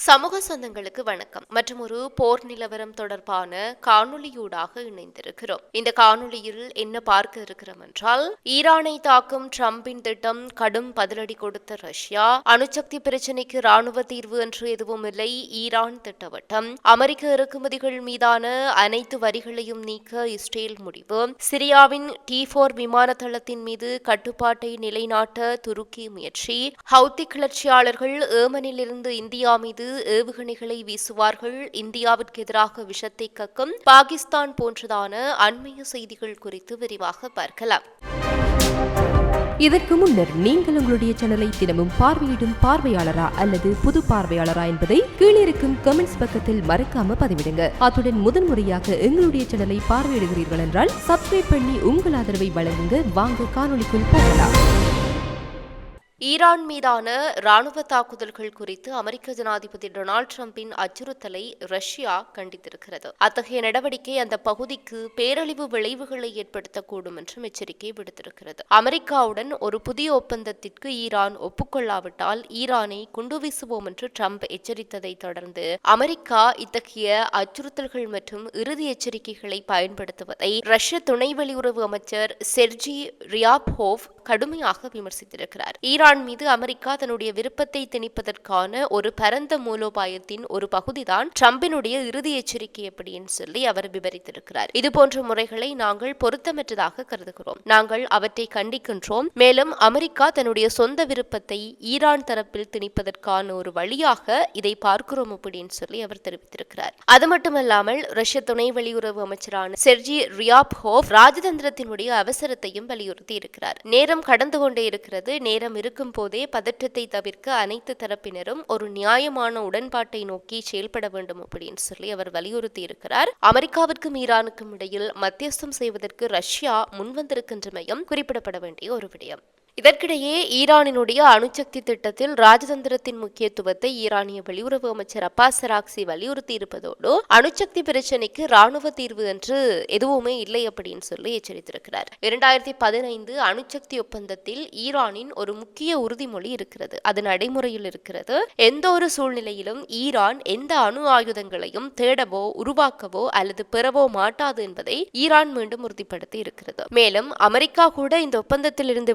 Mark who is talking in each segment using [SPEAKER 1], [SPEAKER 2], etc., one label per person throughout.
[SPEAKER 1] சமூக சொந்தங்களுக்கு வணக்கம். மற்றும் ஒரு போர் நிலவரம் தொடர்பான காணொலியூடாக இணைந்திருக்கிறோம். இந்த காணொலியில் என்ன பார்க்க இருக்கிறோம் என்றால் ஈரானை தாக்கும் டிரம்பின் திட்டம் கடும் பதிலடி கொடுத்த ரஷ்யா அணுசக்தி பிரச்சினைக்கு ராணுவ தீர்வு என்று எதுவும் இல்லை ஈரான் திட்டவட்டம் அமெரிக்க இறக்குமதிகள் மீதான அனைத்து வரிகளையும் நீக்க இஸ்ரேல் முடிவு சிரியாவின் டி போர் விமான தளத்தின் மீது கட்டுப்பாட்டை நிலைநாட்ட துருக்கி முயற்சி ஹவுத்தி கிளர்ச்சியாளர்கள் ஏமனிலிருந்து இந்தியா மீது ஏவுகணைகளை வீசுவார்கள். இந்தியாவிற்கு எதிராக விஷத்தை கக்கும் பாகிஸ்தான் போன்றதான அண்மைய செய்திகள் குறித்து விரிவாக பார்க்கலாம்.
[SPEAKER 2] இதற்கு முன்னர் நீங்கள் உங்களுடைய சேனலை தினமும் பார்வையிடும் பார்வையாளரா அல்லது புது பார்வையாளரா என்பதை கீழே இருக்கும் கமெண்ட்ஸ் பக்கத்தில் மறக்காம பதிவிடுங்க. அத்துடன் முதன்முறையாக எங்களுடைய சேனலை பார்வையிடுகிறீர்கள் என்றால் சப்ஸ்கிரைப் பண்ணி உங்கள் ஆதரவை வழங்குங்க. வாங்க காணொலிக்குள் போகலாம்.
[SPEAKER 1] ஈரான் மீதான ராணுவ தாக்குதல்கள் குறித்து அமெரிக்க ஜனாதிபதி டொனால்டு டிரம்பின் அச்சுறுத்தலை ரஷ்யா கண்டித்திருக்கிறது. அத்தகைய நடவடிக்கை அந்த பகுதிக்கு பேரழிவு விளைவுகளை ஏற்படுத்தக்கூடும் என்றும் எச்சரிக்கை விடுத்திருக்கிறது. அமெரிக்காவுடன் ஒரு புதிய ஒப்பந்தத்திற்கு ஈரான் ஒப்புக்கொள்ளாவிட்டால் ஈரானை குண்டு வீசுவோம் என்று ட்ரம்ப் எச்சரித்ததை தொடர்ந்து அமெரிக்கா இத்தகைய அச்சுறுத்தல்கள் மற்றும் இறுதி எச்சரிக்கைகளை பயன்படுத்துவதை ரஷ்ய துணை வெளியுறவு அமைச்சர் செர்ஜி ரியாப்ஹோவ் கடுமையாக விமர்சித்திருக்கிறார். ஈரான் மீது அமெரிக்கா தன்னுடைய விருப்பத்தை திணிப்பதற்கான ஒரு பரந்த மூலோபாயத்தின் ஒரு பகுதிதான் ட்ரம்பினுடைய இறுதி எச்சரிக்கை அப்படின்னு சொல்லி அவர் விவரித்திருக்கிறார். இதுபோன்ற முறைகளை நாங்கள் பொருத்தமற்றதாக கருதுகிறோம். நாங்கள் அவற்றை கண்டிக்கின்றோம். மேலும் அமெரிக்கா தன்னுடைய சொந்த விருப்பத்தை ஈரான் தரப்பில் திணிப்பதற்கான ஒரு வழியாக இதை பார்க்கிறோம் அப்படின்னு சொல்லி அவர் தெரிவித்திருக்கிறார். அது மட்டுமல்லாமல் ரஷ்ய துணை வெளியுறவு அமைச்சரான செர்ஜி ரியாப்ஹோவ் ராஜதந்திரத்தினுடைய அவசரத்தையும் வலியுறுத்தி இருக்கிறார் நேரம் கடந்து கொண்டே இருக்கிறது. நேரம் இருக்கும் போதே பதற்றத்தை தவிர்க்க அனைத்து தரப்பினரும் ஒரு நியாயமான உடன்பாட்டை நோக்கி செயல்பட வேண்டும் அப்படின்னு சொல்லி அவர் வலியுறுத்தி இருக்கிறார். அமெரிக்காவிற்கும் ஈரானுக்கும் இடையில் மத்தியஸ்தம் செய்வதற்கு ரஷ்யா முன்வந்திருக்கின்றமையும் குறிப்பிடப்பட வேண்டிய ஒரு விடயம். இதற்கிடையே ஈரானினுடைய அணுசக்தி திட்டத்தில் ராஜதந்திரத்தின் முக்கியத்துவத்தை ஈரானிய வெளியுறவு அமைச்சர் அப்பாஸ் சராக்சி வலியுறுத்தி இருப்பதோடு அணுசக்தி பிரச்சினைக்கு ராணுவ தீர்வு என்று எதுவுமே இல்லை அப்படின்னு சொல்லி எச்சரித்திருக்கிறார். இரண்டாயிரத்தி பதினைந்து அணுசக்தி ஒப்பந்தத்தில் ஈரானின் ஒரு முக்கிய உறுதிமொழி இருக்கிறது. அது நடைமுறையில் இருக்கிறது. எந்த ஒரு சூழ்நிலையிலும் ஈரான் எந்த அணு ஆயுதங்களையும் தேடவோ உருவாக்கவோ அல்லது பெறவோ மாட்டாது என்பதை ஈரான் மீண்டும் உறுதிப்படுத்தி இருக்கிறது. மேலும் அமெரிக்கா கூட இந்த ஒப்பந்தத்தில் இருந்து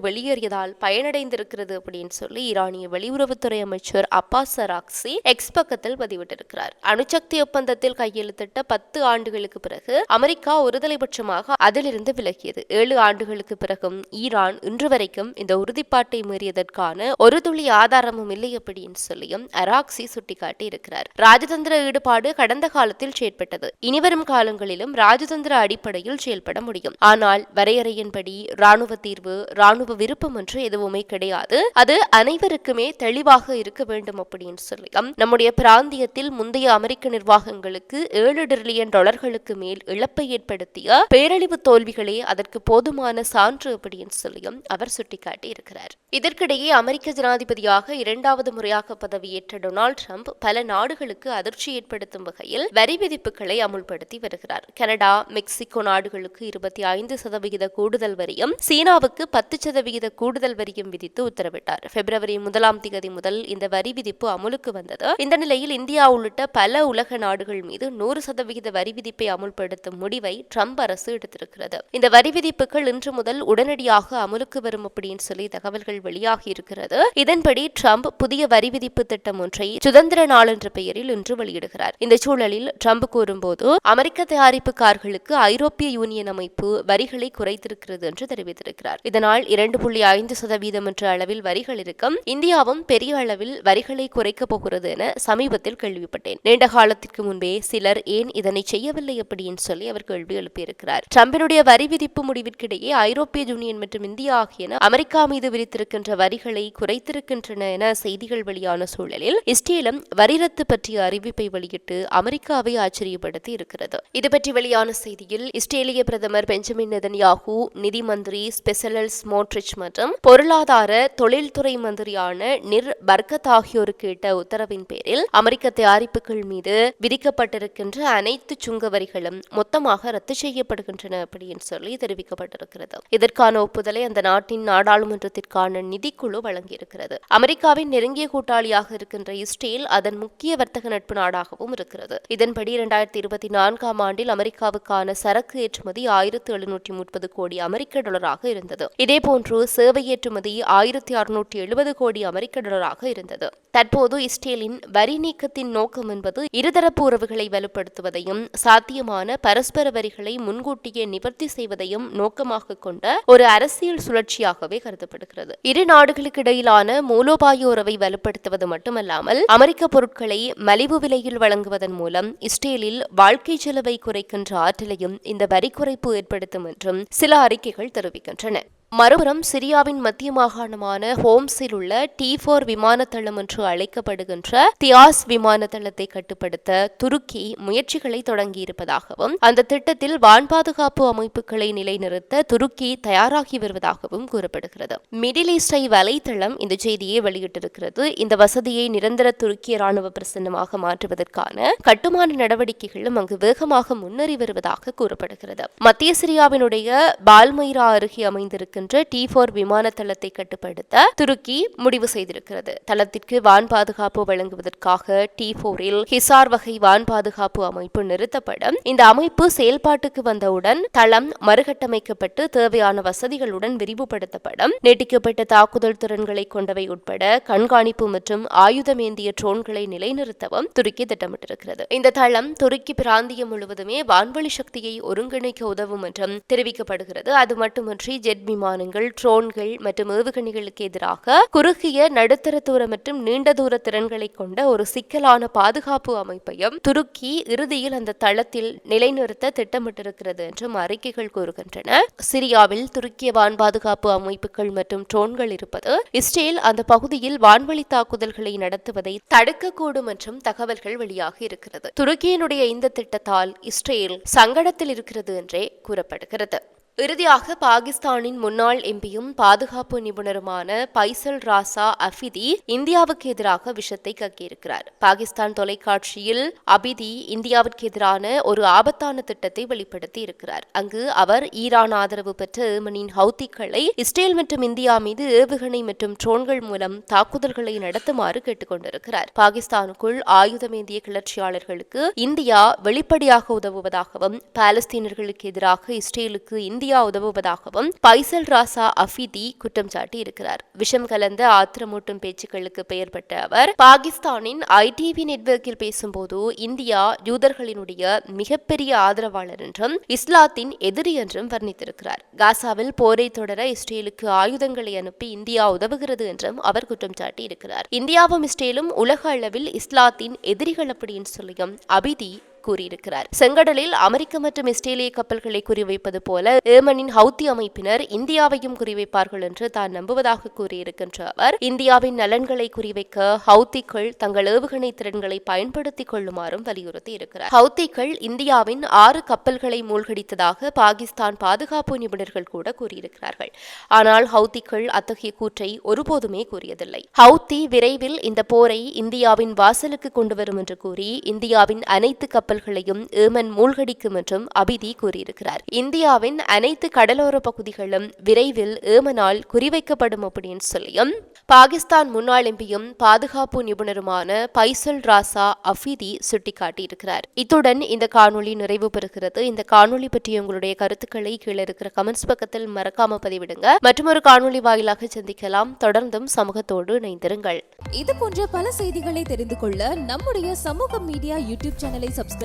[SPEAKER 1] வெளியேறியதால் பயனடைந்திருக்கிறது அப்படின்னு சொல்லி ஈரானிய வெளியுறவுத்துறை அமைச்சர் அப்பாஸ் சராக்சி எக்ஸ் பக்கத்தில் பதிவிட்டிருக்கிறார். அணுசக்தி ஒப்பந்தத்தில் கையெழுத்திட்ட பத்து ஆண்டுகளுக்கு பிறகு அமெரிக்கா ஒருதலைபட்சமாக அதிலிருந்து விலகியது. ஏழு ஆண்டுகளுக்கு பிறகும் ஈரான் இன்று வரைக்கும் இந்த உறுதிப்பாட்டை மீறியதற்கான ஒரு துளி ஆதாரமும் இல்லை அப்படின்னு சொல்லியும் அராக்சி சுட்டிக்காட்டி இருக்கிறார் ராஜதந்திர ஈடுபாடு கடந்த காலத்தில் செயற்பட்டது. இனிவரும் காலங்களிலும் ராஜதந்திர அடிப்படையில் செயல்பட முடியும். ஆனால் வரையறையின்படி ராணுவ தீர்வு ராணுவ விருப்பம் என்று எதுவுமே கிடையாது. அது அனைவருக்குமே தெளிவாக இருக்க வேண்டும் அப்படின்னு சொல்லி. நம்முடைய பிராந்தியத்தில் முந்தைய அமெரிக்க நிர்வாகங்களுக்கு ஏழு டிரில்லியன் டாலர்களுக்கு மேல் இழப்பை ஏற்படுத்திய பேரழிவு தோல்விகளே அதற்கு போதுமான சான்று அப்படின்னு சொல்லியும் அவர் சுட்டிக்காட்டி இருக்கிறார் இதற்கிடையே அமெரிக்க ஜனாதிபதியாக இரண்டாவது முறையாக பதவியேற்ற டொனால்டு ட்ரம்ப் பல நாடுகளுக்கு அதிர்ச்சி ஏற்படுத்தும் வகையில் வரி விதிப்புகளை அமுல்படுத்தி வருகிறார். கனடா மெக்சிகோ நாடுகளுக்கு இருபத்தி ஐந்து சதவிகித கூடுதல் வரியும் சீனாவுக்கு பத்து சதவிகித கூடுதல் வரியும் விதித்து உத்தரவிட்டார். பிப்ரவரி முதலாம் தேதி முதல் இந்த வரி விதிப்பு அமுலுக்கு வந்தது. இந்த நிலையில் இந்தியா உள்ளிட்ட பல உலக நாடுகள் மீது நூறு சதவிகித வரி விதிப்பை அமுல்படுத்தும் முடிவை ட்ரம்ப் அரசு எடுத்திருக்கிறது. இந்த வரி விதிப்புகள் இன்று முதல் உடனடியாக அமுலுக்கு வரும் அப்படின்னு சொல்லி தகவல்கள் வெளியாகி இருக்கிறது. இதன்படி ட்ரம்ப் புதிய வரி விதிப்பு திட்டம் ஒன்றை சுதந்திர நாள் என்ற பெயரில் இன்று வெளியிடுகிறார். இந்த சூழலில் ட்ரம்ப் கூறும்போது அமெரிக்க தயாரிப்பு கார்களுக்கு ஐரோப்பிய யூனியன் அமைப்பு வரிகளை குறைத்திருக்கிறது என்று தெரிவித்திருக்கிறார். இதனால் இரண்டு புள்ளி ஐந்து சதவீதம் என்ற அளவில் வரிகள் இருக்கும். இந்தியாவும் பெரிய அளவில் வரிகளை குறைக்கப் போகிறது என சமீபத்தில் கேள்விப்பட்டேன். நீண்ட காலத்திற்கு முன்பே சிலர் ஏன் இதனை செய்யவில்லை அப்படின்னு சொல்லி அவர் கேள்வி எழுப்பியிருக்கிறார். ட்ரம்பினுடைய வரி விதிப்பு முடிவிற்கிடையே ஐரோப்பிய யூனியன் மற்றும் இந்தியா ஆகியன அமெரிக்கா மீது விதித்திருக்கின்ற வரிகளை குறைத்திருக்கின்றன என செய்திகள் வெளியான சூழலில் இஸ்ரேலும் வரி ரத்து பற்றிய அறிவிப்பை வெளியிட்டு அமெரிக்காவை ஆச்சரியப்படுத்தி இருக்கிறது. இது பற்றி வெளியான செய்தியில் இஸ்ரேலிய பிரதமர் பெஞ்சமின் நெதன்யாகு நிதி மந்திரி ஸ்பெசலல்ஸ் மோட்ரிச் மற்றும் மற்றும் பொருளாதார தொழில்துறை மந்திரியான நிர் பர்கத் ஆகியோருக்கு இட்ட உத்தரவின் பேரில் அமெரிக்க தயாரிப்புகள் மீது விதிக்கப்பட்டிருக்கின்ற அனைத்து சுங்க வரிகளும் மொத்தமாக ரத்து செய்யப்படுகின்றன அப்படின்னு சொல்லி தெரிவிக்கப்பட்டிருக்கிறது. இதற்கான ஒப்புதலை அந்த நாட்டின் நாடாளுமன்றத்திற்கான நிதிக்குழு வழங்கியிருக்கிறது. அமெரிக்காவின் நெருங்கிய கூட்டாளியாக இருக்கின்ற இஸ்ரேல் அதன் முக்கிய வர்த்தக நட்பு நாடாகவும் இருக்கிறது. இதன்படி இரண்டாயிரத்தி இருபத்தி நான்காம் ஆண்டில் அமெரிக்காவுக்கான சரக்கு ஏற்றுமதி ஆயிரத்தி எழுநூற்றி முப்பது கோடி அமெரிக்க டாலராக இருந்தது. இதேபோன்று சேவை ஏற்றுமதி ஆயிரத்தி அறுநூற்றி எழுபது கோடி அமெரிக்க டாலராக இருந்தது. தற்போது இஸ்ரேலின் வரி நீக்கத்தின் நோக்கம் என்பது இருதரப்பு உறவுகளை வலுப்படுத்துவதையும் சாத்தியமான பரஸ்பர வரிகளை முன்கூட்டியே நிவர்த்தி செய்வதையும் நோக்கமாக கொண்ட ஒரு அரசியல் சுழற்சியாகவே கருதப்படுகிறது. இரு நாடுகளுக்கு இடையிலான மூலோபாய உறவை வலுப்படுத்துவது மட்டுமல்லாமல் அமெரிக்க பொருட்களை மலிவு விலையில் வழங்குவதன் மூலம் இஸ்ரேலில் வாழ்க்கை செலவை குறைக்கின்ற ஆற்றலையும் இந்த வரி குறைப்பு ஏற்படுத்தும் என்றும் சில அறிக்கைகள் தெரிவிக்கின்றன. மறுபுறம் சிரியாவின் மத்திய மாகாணமான ஹோம்ஸில் உள்ள டி போர் விமானத்தளம் என்று அழைக்கப்படுகின்ற தியாஸ் விமான தளத்தை கட்டுப்படுத்த துருக்கி முயற்சிகளை தொடங்கியிருப்பதாகவும் அந்த திட்டத்தில் வான் பாதுகாப்பு அமைப்புகளை நிலைநிறுத்த துருக்கி தயாராகி வருவதாகவும் கூறப்படுகிறது. மிடில் ஈஸ்டை வலைத்தளம் இந்த செய்தியை வெளியிட்டிருக்கிறது. இந்த வசதியை நிரந்தர துருக்கிய ராணுவ பிரசன்னமாக மாற்றுவதற்கான கட்டுமான நடவடிக்கைகளும் அங்கு வேகமாக முன்னேறி வருவதாக கூறப்படுகிறது. மத்திய சிரியாவினுடைய பால்மைரா அருகே இருக்கின்ற டி போர் விமான தளத்தை கட்டுப்படுத்த துருக்கி முடிவு செய்திருக்கிறது. தளத்திற்கு வான் பாதுகாப்பு வழங்குவதற்காக டி போரில் ஹிசார் வகை வான் பாதுகாப்பு அமைப்பு நிறுத்தப்படும். இந்த அமைப்பு செயல்பாட்டுக்கு வந்தவுடன் தளம் மறுகட்டமைக்கப்பட்டு தேவையான வசதிகளுடன் விரிவுபடுத்தப்படும். நீட்டிக்கப்பட்ட தாக்குதல் திறன்களை கொண்டவை உட்பட கண்காணிப்பு மற்றும் ஆயுதமேந்திய ட்ரோன்களை நிலைநிறுத்தவும் துருக்கி திட்டமிட்டிருக்கிறது. இந்த தளம் துருக்கி பிராந்தியம் முழுவதுமே வான்வழி சக்தியை ஒருங்கிணைக்க உதவும் என்றும் தெரிவிக்கப்படுகிறது. அது மட்டுமின்றி ஜெட் விமான விமானங்கள் ட்ரோன்கள் மற்றும் ஏவுகணைகளுக்கு எதிராக குறுகிய நடுத்தர தூர மற்றும் நீண்ட தூர திறன்களை கொண்ட ஒரு சிக்கலான பாதுகாப்பு அமைப்பையும் துருக்கி இறுதியில் அந்த தளத்தில் நிலைநிறுத்த திட்டமிட்டிருக்கிறது என்றும் அறிக்கைகள் கூறுகின்றன. சிரியாவில் துருக்கிய வான் பாதுகாப்பு அமைப்புகள் மற்றும் ட்ரோன்கள் இருப்பது இஸ்ரேல் அந்த பகுதியில் வான்வழி தாக்குதல்களை நடத்துவதை தடுக்கக்கூடும் என்றும் தகவல்கள் வெளியாகி இருக்கிறது. துருக்கியினுடைய இந்த திட்டத்தால் இஸ்ரேல் சங்கடத்தில் இருக்கிறது என்றே கூறப்படுகிறது. இறுதியாக பாகிஸ்தானின் முன்னாள் எம்பியும் பாதுகாப்பு நிபுணருமான பைசல் ராசா அஃபிதி இந்தியாவுக்கு எதிராக விஷத்தை கக்கியிருக்கிறார். பாகிஸ்தான் தொலைக்காட்சியில் அபிதி இந்தியாவிற்கு எதிரான ஒரு ஆபத்தான திட்டத்தை வெளிப்படுத்தி இருக்கிறார். அங்கு அவர் ஈரான் ஆதரவு பெற்ற ஏமனின் ஹவுத்திக்களை இஸ்ரேல் மற்றும் இந்தியா மீது ஏவுகணை மற்றும் ட்ரோன்கள் மூலம் தாக்குதல்களை நடத்துமாறு கேட்டுக்கொண்டிருக்கிறார். பாகிஸ்தானுக்குள் ஆயுதமேந்திய கிளர்ச்சியாளர்களுக்கு இந்தியா வெளிப்படையாக உதவுவதாகவும் பாலஸ்தீனர்களுக்கு எதிராக இஸ்ரேலுக்கு இந்தியா இந்தியா உதவுவதாகவும் பைசல் ராசா அஃபிதி குற்றம் சாட்டி இருக்கிறார் விஷம் கலந்த ஆத்திரமூட்டும் பேச்சுக்களுக்கு பெயர் பெற்ற அவர் பாகிஸ்தானின் ஐடிவி நெட்வொர்க்கில் பேசும்போது இந்தியா யூதர்களினுடைய மிகப்பெரிய ஆதரவாளர் என்றும் இஸ்லாத்தின் எதிரி என்றும் வர்ணித்திருக்கிறார். காசாவில் போரை தொடர இஸ்ரேலுக்கு ஆயுதங்களை அனுப்பி இந்தியா உதவுகிறது என்றும் அவர் குற்றம் சாட்டி இருக்கிறார் இந்தியாவும் இஸ்ரேலும் உலக அளவில் இஸ்லாத்தின் எதிரிகள் அப்படின்னு சொல்லியும் அபிதி கூறியிருக்கிறார். செங்கடலில் அமெரிக்க மற்றும் இஸ்ரேலிய கப்பல்களை குறிவைப்பது போல ஏமனின் ஹவுத்தி அமைப்பினர் இந்தியாவையும் குறிவைப்பார்கள் என்று தான் நம்புவதாக கூறியிருக்கின்ற அவர் இந்தியாவின் நலன்களை குறிவைக்க ஹவுத்திகள் தங்கள் ஏவுகணை திறன்களை பயன்படுத்திக் கொள்ளுமாறும் வலியுறுத்தி இருக்கிறார் ஹவுத்திகள் இந்தியாவின் ஆறு கப்பல்களை மூழ்கடித்ததாக பாகிஸ்தான் பாதுகாப்பு நிபுணர்கள் கூட கூறியிருக்கிறார்கள். ஆனால் ஹவுத்திகள் அத்தகைய கூற்றை ஒருபோதுமே கூறியதில்லை. ஹவுத்தி விரைவில் இந்த போரை இந்தியாவின் வாசலுக்கு கொண்டு வரும் என்று கூறி இந்தியாவின் அனைத்து கப்பல் கப்பல்களையும் ஏமன் மூழ்கடிக்கும் என்றும் அபிதி கூறியிருக்கிறார். இந்தியாவின் அனைத்து கடலோர பகுதிகளும் விரைவில் ஏமனால் குறிவைக்கப்படும் அப்படின்னு சொல்லியும் பாகிஸ்தான் முன்னாள் எம்பியும் பாதுகாப்பு நிபுணருமான பைசல் ராசா அஃபிதி சுட்டிக்காட்டியிருக்கிறார். இத்துடன் இந்த காணொலி நிறைவு பெறுகிறது. இந்த காணொலி பற்றிய உங்களுடைய கருத்துக்களை கீழே இருக்கிற கமெண்ட்ஸ் பக்கத்தில் மறக்காம பதிவிடுங்க. மற்றும் ஒரு காணொளி வாயிலாக சந்திக்கலாம். தொடர்ந்தும் சமூகத்தோடு இணைந்திருங்கள்.
[SPEAKER 3] இது போன்ற பல செய்திகளை தெரிந்து கொள்ள நம்முடைய சமூக மீடியா யூடியூப் சேனலை சப்ஸ்கிரைப்